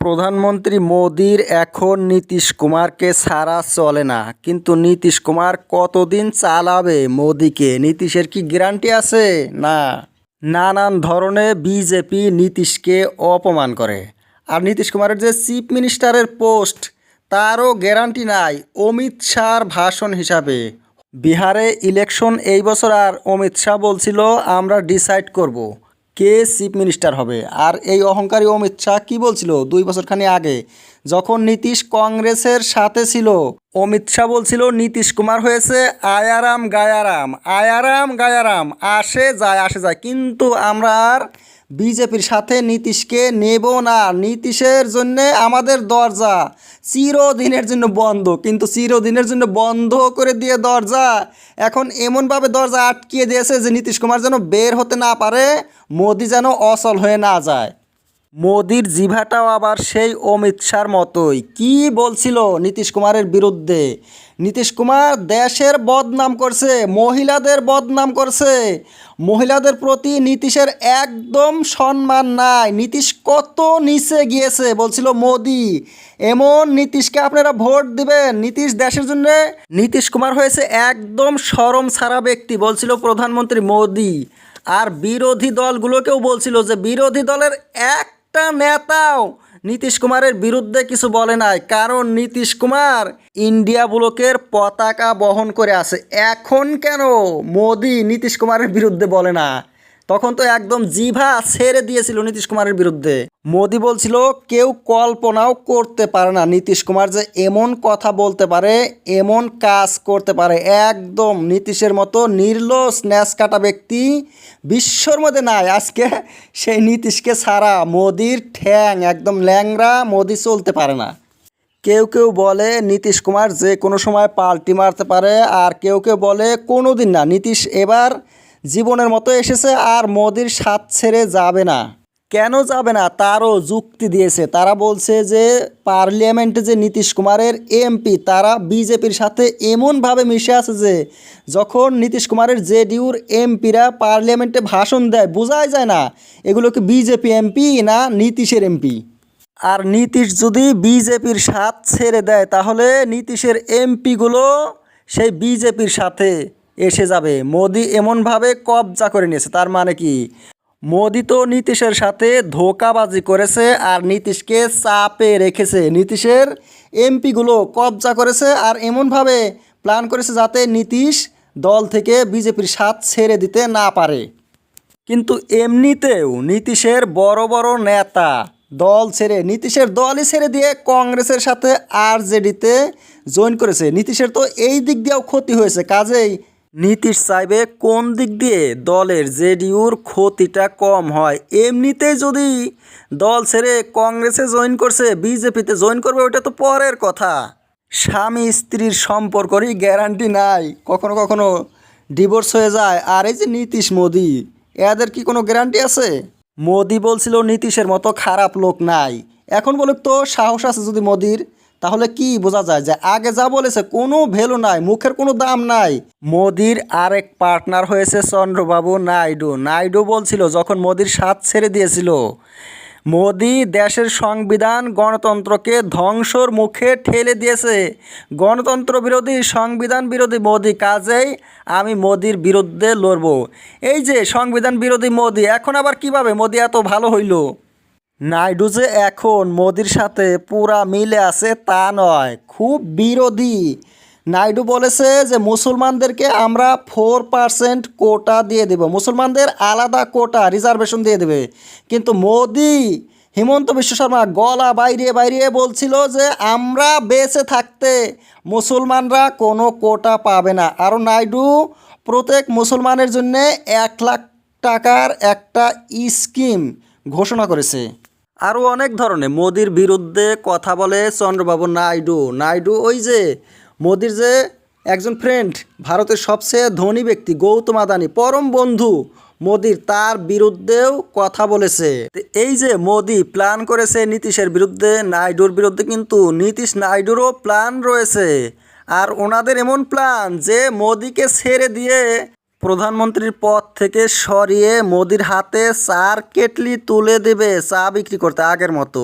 প্রধানমন্ত্রী মোদির এখন নীতিশ কুমারকে ছাড়া চলে না। কিন্তু নীতিশ কুমার কতদিন চালাবে মোদিকে? নীতিশের কি গ্যারান্টি আছে? না। নানান ধরনের বিজেপি নীতিশকে অপমান করে। আর নীতিশ কুমারের যে চিফ মিনিস্টারের পোস্ট, তারও গ্যারান্টি নাই অমিত শাহর ভাষণ হিসাবে। বিহারে ইলেকশন এই বছর আর অমিত শাহ বলছিল, আমরা ডিসাইড করব। কে চিফ মিনিস্টার হবে? আর এই অহংকারী অমিত শাহ কী বলছিল দুই বছরখানি আগে? যখন নীতিশ কংগ্রেসের সাথে ছিল, অমিত শাহ বলছিল, নীতিশ কুমার হয়েছে, আয়ারাম গায়ারাম। আয়ারাম গায়ারাম, আসে যায় আসে যায়। কিন্তু আমরা আর বিজেপির সাথে নীতিশকে নেব না। নীতিশের জন্য আমাদের দরজা। চিরদিনের জন্য বন্ধ। কিন্তু চিরদিনের জন্য বন্ধ করে দিয়ে দরজা। এখন এমনভাবে দরজা আটকিয়ে দিয়েছে যে নীতিশ কুমার যেন বের হতে না পারে, মোদি যেন অচল হয়ে না যায়। মোদির জিভাটাও আবার সেই অমিত শাহর মতোই। কি বলছিল নীতিশ কুমারের বিরুদ্ধে? নীতিশ কুমার দেশের বদনাম করছে, মহিলাদের বদনাম করছে। মহিলাদের প্রতি নীতিশের একদম সম্মান নাই। নীতিশ কত নিচে গিয়েছে, বলছিল মোদি। এমন নীতিশকে আপনারা ভোট দিবেন। নীতিশ দেশের জন্য নীতিশ কুমার হয়েছে একদম সরম ছাড়া ব্যক্তি, বলছিল প্রধানমন্ত্রী মোদি। আর বিরোধী দলগুলোকেও বলছিল যে, বিরোধী দলের একটা নেতাও নীতিশ কুমারের বিরুদ্ধে কিছু বলে নাই, কারণ নীতিশ কুমার ইন্ডিয়া ব্লকের পতাকা বহন করে আছে। এখন কেন মোদি নীতিশ কুমারের বিরুদ্ধে বলে না? তখন তো একদম জিভা ছেড়ে দিয়েছিল নীতিশ কুমারের বিরুদ্ধে। মোদি বলছিল, কেউ কল্পনাও করতে পারে না নীতিশ কুমার যে এমন কথা বলতে পারে, এমন কাজ করতে পারে। একদম নীতিশের মতো নির্লস ন্যাস কাটা ব্যক্তি বিশ্বর মধ্যে নাই। আজকে সেই নীতিশকে ছাড়া মোদির ঠ্যাং, একদম ল্যাংরা মোদি চলতে পারে না। কেউ কেউ বলে নীতিশ কুমার যে কোনো সময় পাল্টি মারতে পারে, আর কেউ কেউ বলে কোনো দিন না। নীতিশ এবার জীবনের মতো এসেছে আর মোদির সাথ ছেড়ে যাবে না। কেন যাবে না? তারও যুক্তি দিয়েছে। তারা বলছে যে, পার্লিয়ামেন্টে যে নীতিশ কুমারের এমপি, তারা বিজেপির সাথে এমনভাবে মিশে আছে যে, যখন নীতিশ কুমারের জেডিউর এমপিরা পার্লিয়ামেন্টে ভাষণ দেয়, বোঝাই যায় না এগুলো কি বিজেপি এমপি না নীতিশের এমপি। আর নীতিশ যদি বিজেপির সাথ ছেড়ে দেয়, তাহলে নীতিশের এমপিগুলো সেই বিজেপির সাথে এসে যাবে। মোদি এমনভাবে কবজা করে নিয়েছে। তার মানে কি? মোদি তো নীতিশের সাথে ধোকাবাজি করেছে আর নীতিশকে চাপে রেখেছে। নীতিশের এমপিগুলো কবজা করেছে আর এমনভাবে প্ল্যান করেছে যাতে নীতিশ দল থেকে বিজেপির সাথ ছেড়ে দিতে না পারে। কিন্তু এমনিতেও নীতিশের বড় বড় নেতা দল ছেড়ে, নীতিশের দলই ছেড়ে দিয়ে কংগ্রেসের সাথে আরজেডিতে জয়েন করেছে। নীতিশের তো এই দিক দিয়েও ক্ষতি হয়েছে। কাজেই নীতিশ চাইবে কোন দিক দিয়ে দলের জেডিউর ক্ষতিটা কম হয়? এমনিতেই যদি দল ছেড়ে কংগ্রেসে জয়েন করছে, বিজেপিতে জয়েন করবে ওটা তো পরের কথা। স্বামী স্ত্রীর সম্পর্করই গ্যারান্টি নাই। কখনো কখনো ডিভোর্স হয়ে যায়। আর এই যে নীতিশ মোদি, এদের কি কোনো গ্যারান্টি আছে? মোদি বলছিল নীতিশের মতো খারাপ লোক নাই। এখন বলুক তো সাহস আছে যদি মোদির তাহলে কি বোঝা যায় যে আগে যা বলেছে কোনো ভ্যালু নাই, মুখের কোনো দাম নাই। মোদির আরেক পার্টনার হয়েছে চন্দ্রবাবু নাইডু। নাইডু বলছিল, যখন মোদির সাথ ছেড়ে দিয়েছিল, মোদি দেশের সংবিধান গণতন্ত্রকে ধ্বংসর মুখে ঠেলে দিয়েছে। গণতন্ত্র বিরোধী, সংবিধান বিরোধী মোদি কাজেই আমি মোদির বিরুদ্ধে লড়ব। এই যে, সংবিধান বিরোধী মোদি, এখন আবার কীভাবে? মোদি এত ভালো হইল। নাইডু যে এখন মোদির সাথে পুরা মিলে আছে তা নয়, খুব বিরোধী। নাইডু বলেছে যে মুসলমানদেরকে আমরা ফোর পার্সেন্ট কোটা দিয়ে দেব। মুসলমানদের আলাদা কোটা রিজার্ভেশন দিয়ে দেবে। কিন্তু মোদি, হিমন্ত বিশ্ব শর্মা গলা বাইরে বাইরে বলছিল যে আমরা বেঁচে থাকতে মুসলমানরা কোনো কোটা পাবে না। আর নাইডু, প্রত্যেক মুসলমানের জন্য এক লাখ টাকার একটা স্কিম ঘোষণা করেছে। আরও অনেক ধরনের। মোদির বিরুদ্ধে কথা বলে চন্দ্রবাবু নাইডু। নাইডু ওই যে, মোদির যে একজন ফ্রেন্ড ভারতের সবচেয়ে ধনী ব্যক্তি, গৌতম আদানি, পরম বন্ধু মোদির, তার বিরুদ্ধেও কথা বলেছে। এই যে মোদি প্ল্যান করেছে নীতিশের বিরুদ্ধে, নাইডুর বিরুদ্ধে কিন্তু নীতিশ নাইডুরও প্ল্যান রয়েছে। আর ওনাদের এমন প্ল্যান যে, মোদিকে ছেড়ে দিয়ে প্রধানমন্ত্রীর পদ থেকে সরিয়ে মোদির হাতে চার কেটলি তুলে দেবে চা বিক্রি করতে আগের মতো।